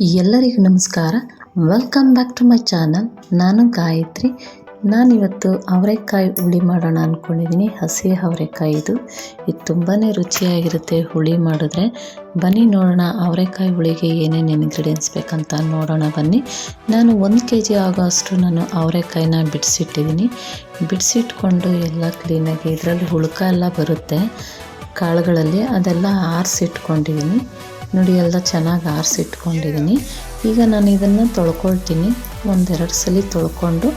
ಎಲ್ಲರಿಗೂ ನಮಸ್ಕಾರ. Welcome back to my channel ನಾನು ಗಾಯತ್ರಿ. ನಾನಿವತ್ತು ಅವರೆಕಾಯಿ ಹುಳಿ ಮಾಡೋಣ ಅಂದ್ಕೊಂಡಿದ್ದೀನಿ ಹಸಿ ಅವರೆಕಾಯಿ ಇದು. ಇದು ತುಂಬಾ ರುಚಿಯಾಗಿರುತ್ತೆ ಹುಳಿ ಮಾಡಿದ್ರೆ. ಬನ್ನಿ ನೋಡೋಣ ಅವರೆಕಾಯಿ ಹುಳಿಗೆ ಏನೇನು ಇಂಗ್ರೀಡಿಯೆಂಟ್ಸ್ ಬೇಕಂತ ನೋಡೋಣ ಬನ್ನಿ. ನಾನು ಒಂದು ಕೆ ಜಿ ಆಗೋಷ್ಟು ನಾನು ಅವರೆಕಾಯಿನ ಬಿಡಿಸಿಟ್ಟಿದ್ದೀನಿ. ಬಿಡಿಸಿಟ್ಕೊಂಡು ಎಲ್ಲ ಕ್ಲೀನಾಗಿ ಇದರಲ್ಲಿ ಹುಳುಕ ಎಲ್ಲ ಬರುತ್ತೆ. ಕಾಳುಗಳಲ್ಲಿ ಅದೆಲ್ಲ ಆರಿಸಿಟ್ಕೊಂಡಿದ್ದೀನಿ. ನೋಡಿ, ಎಲ್ಲ ಚೆನ್ನಾಗಿ ಆರಿಸಿಟ್ಕೊಂಡಿದ್ದೀನಿ ಈಗ ನಾನು ಇದನ್ನು ತೊಳ್ಕೊಳ್ತೀನಿ. ಒಂದೆರಡು ಸಲ ತೊಳ್ಕೊಂಡು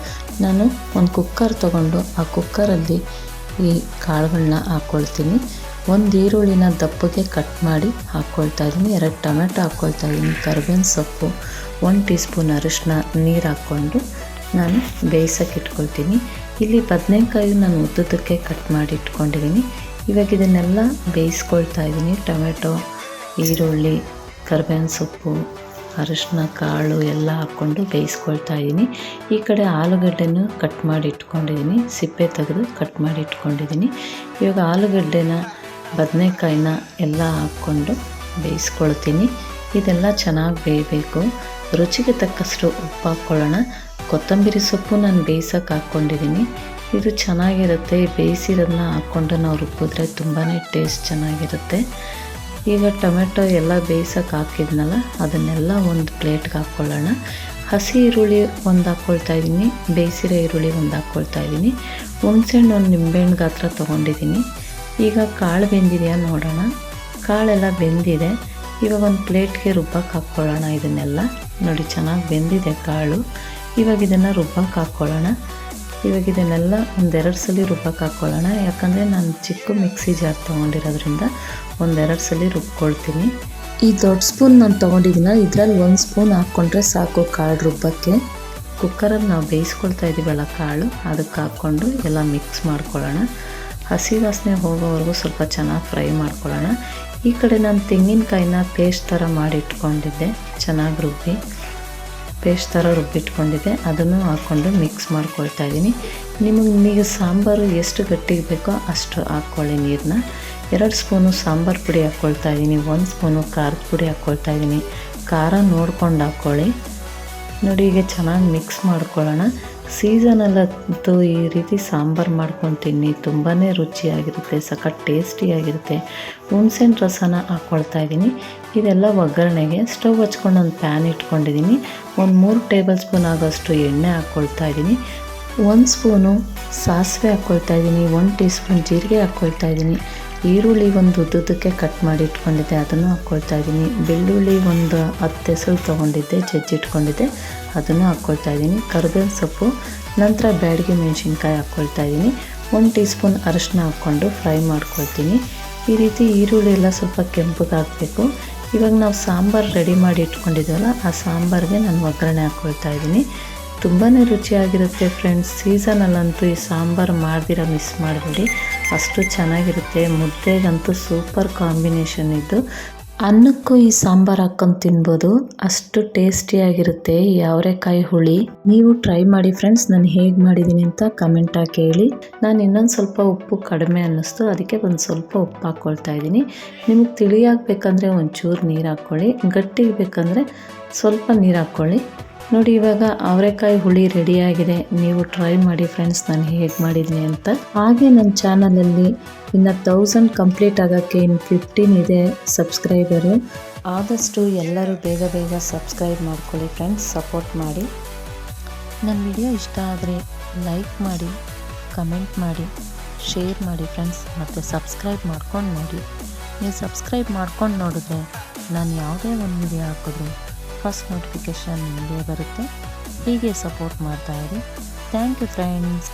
ನಾನು ಒಂದು ಕುಕ್ಕರ್ ತೊಗೊಂಡು ಆ ಕುಕ್ಕರಲ್ಲಿ ಈ ಕಾಳುಗಳನ್ನ ಹಾಕ್ಕೊಳ್ತೀನಿ ಒಂದು ಈರುಳ್ಳಿನ ದಪ್ಪಗೆ ಕಟ್ ಮಾಡಿ ಹಾಕ್ಕೊಳ್ತಾ ಇದ್ದೀನಿ ಎರಡು ಟೊಮೆಟೊ ಹಾಕ್ಕೊಳ್ತಾ ಇದ್ದೀನಿ ಕರ್ಬೇವಿನ ಸೊಪ್ಪು, ಒಂದು ಟೀ ಸ್ಪೂನ್ ಅರಿಶಿನ ನೀರು ಹಾಕ್ಕೊಂಡು ನಾನು ಬೇಯಿಸೋಕೆ ಇಟ್ಕೊಳ್ತೀನಿ. ಇಲ್ಲಿ ಬದನೆಕಾಯಿ ನಾನು ಉದ್ದದಕ್ಕೆ ಕಟ್ ಮಾಡಿ ಇಟ್ಕೊಂಡಿದ್ದೀನಿ ಇವಾಗ ಇದನ್ನೆಲ್ಲ ಬೇಯಿಸ್ಕೊಳ್ತಾ ಇದ್ದೀನಿ ಟೊಮೆಟೊ ಈರುಳ್ಳಿ, ಕರ್ಬೇವಿನ ಸೊಪ್ಪು, ಅರಿಶಿನ ಕಾಳು ಎಲ್ಲ ಹಾಕ್ಕೊಂಡು ಬೇಯಿಸ್ಕೊಳ್ತಾ ಇದ್ದೀನಿ. ಈ ಕಡೆ ಆಲೂಗಡ್ಡೆನೂ ಕಟ್ ಮಾಡಿ ಇಟ್ಕೊಂಡಿದ್ದೀನಿ. ಸಿಪ್ಪೆ ತೆಗೆದು ಕಟ್ ಮಾಡಿ ಇಟ್ಕೊಂಡಿದ್ದೀನಿ. ಇವಾಗ ಆಲೂಗಡ್ಡೆನ, ಬದನೆಕಾಯಿನ ಎಲ್ಲ ಹಾಕ್ಕೊಂಡು ಬೇಯಿಸ್ಕೊಳ್ತೀನಿ. ಇದೆಲ್ಲ ಚೆನ್ನಾಗಿ ಬೇಯಬೇಕು. ರುಚಿಗೆ ತಕ್ಕಷ್ಟು ಉಪ್ಪು ಹಾಕ್ಕೊಳ್ಳೋಣ. ಕೊತ್ತಂಬರಿ ಸೊಪ್ಪು ನಾನು ಬೇಯಿಸೋಕೆ ಹಾಕ್ಕೊಂಡಿದ್ದೀನಿ. ಇದು ಚೆನ್ನಾಗಿರುತ್ತೆ. ಬೇಯಿಸಿರೋದನ್ನ ಹಾಕ್ಕೊಂಡು ನಾವು ರುಬ್ಬಿದ್ರೆ ತುಂಬಾ ಟೇಸ್ಟ್ ಚೆನ್ನಾಗಿರುತ್ತೆ. ಈಗ ಟೊಮೆಟೊ ಎಲ್ಲ ಬೇಯಿಸೋಕೆ ಹಾಕಿದ್ನಲ್ಲ, ಅದನ್ನೆಲ್ಲ ಒಂದು ಪ್ಲೇಟ್ಗೆ ಹಾಕ್ಕೊಳ್ಳೋಣ ಹಸಿ ಈರುಳ್ಳಿ ಒಂದು ಹಾಕ್ಕೊಳ್ತಾ ಇದ್ದೀನಿ, ಬೇಯಿಸಿರೋ ಈರುಳ್ಳಿ ಒಂದು ಹಾಕ್ಕೊಳ್ತಾ ಇದ್ದೀನಿ. ಹುಣಸೆಹಣ್ಣು ಒಂದು ನಿಂಬೆಹಣ್ಣು ಗಾತ್ರ ತೊಗೊಂಡಿದ್ದೀನಿ. ಈಗ ಕಾಳು ಬೆಂದಿದೆಯಾ ನೋಡೋಣ. ಕಾಳೆಲ್ಲ ಬೆಂದಿದೆ. ಇವಾಗ ಒಂದು ಪ್ಲೇಟ್ಗೆ ರುಬ್ಬಕ್ಕೆ ಹಾಕ್ಕೊಳ್ಳೋಣ ಇದನ್ನೆಲ್ಲ. ನೋಡಿ, ಚೆನ್ನಾಗಿ ಬೆಂದಿದೆ ಕಾಳು. ಇವಾಗ ಇದನ್ನು ರುಬ್ಬಕ್ಕೆ ಹಾಕ್ಕೊಳ್ಳೋಣ ಇವಾಗ ಇದನ್ನೆಲ್ಲ ಒಂದೆರಡು ಸಲ ರುಬ್ಬಕ್ಕೆ ಹಾಕ್ಕೊಳ್ಳೋಣ ಯಾಕಂದರೆ ನಾನು ಚಿಕ್ಕ ಮಿಕ್ಸಿ ಜಾರ್ ತೊಗೊಂಡಿರೋದ್ರಿಂದ ಒಂದೆರಡು ಸಲ ರುಬ್ಕೊಳ್ತೀನಿ. ಈ ದೊಡ್ಡ ಸ್ಪೂನ್ ನಾನು ತೊಗೊಂಡಿದ್ದೀನ ಇದರಲ್ಲಿ ಒಂದು ಸ್ಪೂನ್ ಹಾಕ್ಕೊಂಡ್ರೆ ಸಾಕು ಕಾಳು ರುಬ್ಬಕ್ಕೆ. ಕುಕ್ಕರಲ್ಲಿ ನಾವು ಬೇಯಿಸ್ಕೊಳ್ತಾ ಇದ್ದೀವಲ್ಲ ಕಾಳು ಅದಕ್ಕೆ ಹಾಕ್ಕೊಂಡು ಎಲ್ಲ ಮಿಕ್ಸ್ ಮಾಡ್ಕೊಳ್ಳೋಣ. ಹಸಿ ವಾಸನೆ ಹೋಗೋವರೆಗೂ ಸ್ವಲ್ಪ ಚೆನ್ನಾಗಿ ಫ್ರೈ ಮಾಡ್ಕೊಳ್ಳೋಣ. ಈ ಕಡೆ ನಾನು ತೆಂಗಿನಕಾಯಿನ ಪೇಸ್ಟ್ ಥರ ಮಾಡಿ ಇಟ್ಕೊಂಡಿದ್ದೆ. ಚೆನ್ನಾಗಿ ರುಬ್ಬಿ. ಪೇಸ್ಟ್ ಥರ ರುಬ್ಬಿಟ್ಕೊಂಡಿದ್ದೆ. ಅದನ್ನು ಹಾಕ್ಕೊಂಡು ಮಿಕ್ಸ್ ಮಾಡ್ಕೊಳ್ತಾ ಇದ್ದೀನಿ. ನಿಮಗೆ ನೀವು ಸಾಂಬಾರು ಎಷ್ಟು ಗಟ್ಟಿಗೆ ಬೇಕೋ ಅಷ್ಟು ಹಾಕ್ಕೊಳ್ಳಿ ನೀರನ್ನ. ಎರಡು ಸ್ಪೂನು ಸಾಂಬಾರು ಪುಡಿ ಹಾಕ್ಕೊಳ್ತಾ ಇದ್ದೀನಿ. ಒಂದು ಸ್ಪೂನು ಖಾರದ ಪುಡಿ ಹಾಕ್ಕೊಳ್ತಾ ಇದ್ದೀನಿ. ಖಾರ ನೋಡ್ಕೊಂಡು ಹಾಕ್ಕೊಳ್ಳಿ. ನೋಡಿ ಈಗ ಚೆನ್ನಾಗಿ ಮಿಕ್ಸ್ ಮಾಡ್ಕೊಳ್ಳೋಣ. ಸೀಸನಲ್ಲಂತೂ ಈ ರೀತಿ ಸಾಂಬಾರು ಮಾಡ್ಕೊಂಡು ತಿನ್ನಿ ತುಂಬಾ ರುಚಿಯಾಗಿರುತ್ತೆ, ಸಖತ್ ಟೇಸ್ಟಿಯಾಗಿರುತ್ತೆ ಹುಣ್ಸೆನ್ ರಸನ ಹಾಕ್ಕೊಳ್ತಾ ಇದ್ದೀನಿ ಇದೆಲ್ಲ ಒಗ್ಗರಣೆಗೆ ಸ್ಟವ್ ಹಚ್ಕೊಂಡು ಒಂದು ಪ್ಯಾನ್ ಇಟ್ಕೊಂಡಿದ್ದೀನಿ ಒಂದು ಮೂರು ಟೇಬಲ್ ಸ್ಪೂನ್ ಆಗೋಷ್ಟು ಎಣ್ಣೆ ಹಾಕ್ಕೊಳ್ತಾ ಇದ್ದೀನಿ ಒಂದು ಸ್ಪೂನು ಸಾಸಿವೆ ಹಾಕ್ಕೊಳ್ತಾ ಇದ್ದೀನಿ ಒಂದು ಟೀ ಸ್ಪೂನ್ ಜೀರಿಗೆ ಹಾಕ್ಕೊಳ್ತಾ ಇದ್ದೀನಿ ಈರುಳ್ಳಿ ಒಂದು ಉದ್ದುದಕ್ಕೆ ಕಟ್ ಮಾಡಿ ಇಟ್ಕೊಂಡಿದ್ದೆ, ಅದನ್ನು ಹಾಕ್ಕೊಳ್ತಾ ಇದ್ದೀನಿ. ಬೆಳ್ಳುಳ್ಳಿ ಒಂದು ಹತ್ತು ಹೆಸರು ತೊಗೊಂಡಿದ್ದೆ, ಜಜ್ಜಿಟ್ಕೊಂಡಿದ್ದೆ, ಅದನ್ನು ಹಾಕ್ಕೊಳ್ತಾ ಇದ್ದೀನಿ. ಕರಿಬೇವಿನ ಸೊಪ್ಪು, ನಂತರ ಬ್ಯಾಡಿಗೆ ಮೆಣಸಿನ್ಕಾಯಿ ಹಾಕ್ಕೊಳ್ತಾ ಇದ್ದೀನಿ. ಒಂದು ಟೀ ಸ್ಪೂನ್ ಅರಶಿನ ಹಾಕ್ಕೊಂಡು ಫ್ರೈ ಮಾಡ್ಕೊಳ್ತೀನಿ. ಈ ರೀತಿ ಈರುಳ್ಳಿ ಎಲ್ಲ ಸ್ವಲ್ಪ ಕೆಂಪಗೆ ಹಾಕಬೇಕು. ಇವಾಗ ನಾವು ಸಾಂಬಾರು ರೆಡಿ ಮಾಡಿ ಇಟ್ಕೊಂಡಿದ್ದೀವಲ್ಲ ಆ ಸಾಂಬಾರಿಗೆ ನಾನು ಒಗ್ಗರಣೆ ಹಾಕ್ಕೊಳ್ತಾ ಇದ್ದೀನಿ. ತುಂಬಾ ರುಚಿಯಾಗಿರುತ್ತೆ ಫ್ರೆಂಡ್ಸ್ ಸೀಸನಲ್ಲಂತೂ ಈ ಸಾಂಬಾರು ಮಾಡ್ದಿರ ಮಿಸ್ ಮಾಡಬೇಡಿ. ಅಷ್ಟು ಚೆನ್ನಾಗಿರುತ್ತೆ. ಮುದ್ದೆಗಂತೂ ಸೂಪರ್ ಕಾಂಬಿನೇಷನ್ ಇದು. ಅನ್ನಕ್ಕೂ ಈ ಸಾಂಬಾರು ಹಾಕ್ಕೊಂಡು ತಿನ್ಬೋದು. ಅಷ್ಟು ಟೇಸ್ಟಿಯಾಗಿರುತ್ತೆ ಈ ಅವರೆಕಾಯಿ ಹುಳಿ. ನೀವು ಟ್ರೈ ಮಾಡಿ ಫ್ರೆಂಡ್ಸ್ ನಾನು ಹೇಗೆ ಮಾಡಿದ್ದೀನಿ ಅಂತ ಕಮೆಂಟ್ ಹಾಕಿ ಹೇಳಿ. ನಾನು ಇನ್ನೊಂದು ಸ್ವಲ್ಪ ಉಪ್ಪು ಕಡಿಮೆ ಅನ್ನಿಸ್ತು. ಅದಕ್ಕೆ ಒಂದು ಸ್ವಲ್ಪ ಉಪ್ಪು ಹಾಕ್ಕೊಳ್ತಾ ಇದ್ದೀನಿ. ನಿಮಗೆ ತಿಳಿಯಾಗಬೇಕಂದ್ರೆ ಒಂಚೂರು ನೀರು ಹಾಕ್ಕೊಳ್ಳಿ ಗಟ್ಟಿಗೆ ಬೇಕಂದರೆ ಸ್ವಲ್ಪ ನೀರು ಹಾಕ್ಕೊಳ್ಳಿ ನೋಡಿ ಇವಾಗ ಅವರೆಕಾಯಿ ಹುಳಿ ರೆಡಿಯಾಗಿದೆ ನೀವು ಟ್ರೈ ಮಾಡಿ ಫ್ರೆಂಡ್ಸ್ ನಾನು ಹೇಗೆ ಮಾಡಿದ್ದೀನಿ ಅಂತ. ಹಾಗೆ ನನ್ನ ಚಾನಲಲ್ಲಿ ಇನ್ನು ತೌಸಂಡ್ ಕಂಪ್ಲೀಟ್ ಆಗೋಕ್ಕೆ ಇನ್ನು ಫಿಫ್ಟೀನ್ ಇದೆ ಸಬ್ಸ್ಕ್ರೈಬರು ಆದಷ್ಟು ಎಲ್ಲರೂ ಬೇಗ ಬೇಗ ಸಬ್ಸ್ಕ್ರೈಬ್ ಮಾಡ್ಕೊಳ್ಳಿ ಫ್ರೆಂಡ್ಸ್ ಸಪೋರ್ಟ್ ಮಾಡಿ. ನನ್ನ ವಿಡಿಯೋ ಇಷ್ಟ ಆದರೆ ಲೈಕ್ ಮಾಡಿ ಕಮೆಂಟ್ ಮಾಡಿ ಶೇರ್ ಮಾಡಿ ಫ್ರೆಂಡ್ಸ್ ಮತ್ತು ಸಬ್ಸ್ಕ್ರೈಬ್ ಮಾಡ್ಕೊಂಡು ನೋಡಿ. ನೀವು ಸಬ್ಸ್ಕ್ರೈಬ್ ಮಾಡ್ಕೊಂಡು ನೋಡಿದ್ರೆ ನಾನು ಯಾವುದೇ ಒಂದು ವಿಡಿಯೋ ಹಾಕಿದ್ರು ಫಸ್ಟ್ ನೋಟಿಫಿಕೇಷನ್ ನಿಮಗೆ ಬರುತ್ತೆ. ಹೀಗೆ ಸಪೋರ್ಟ್ ಮಾಡ್ತಾ ಇರಿ. Thank you friends.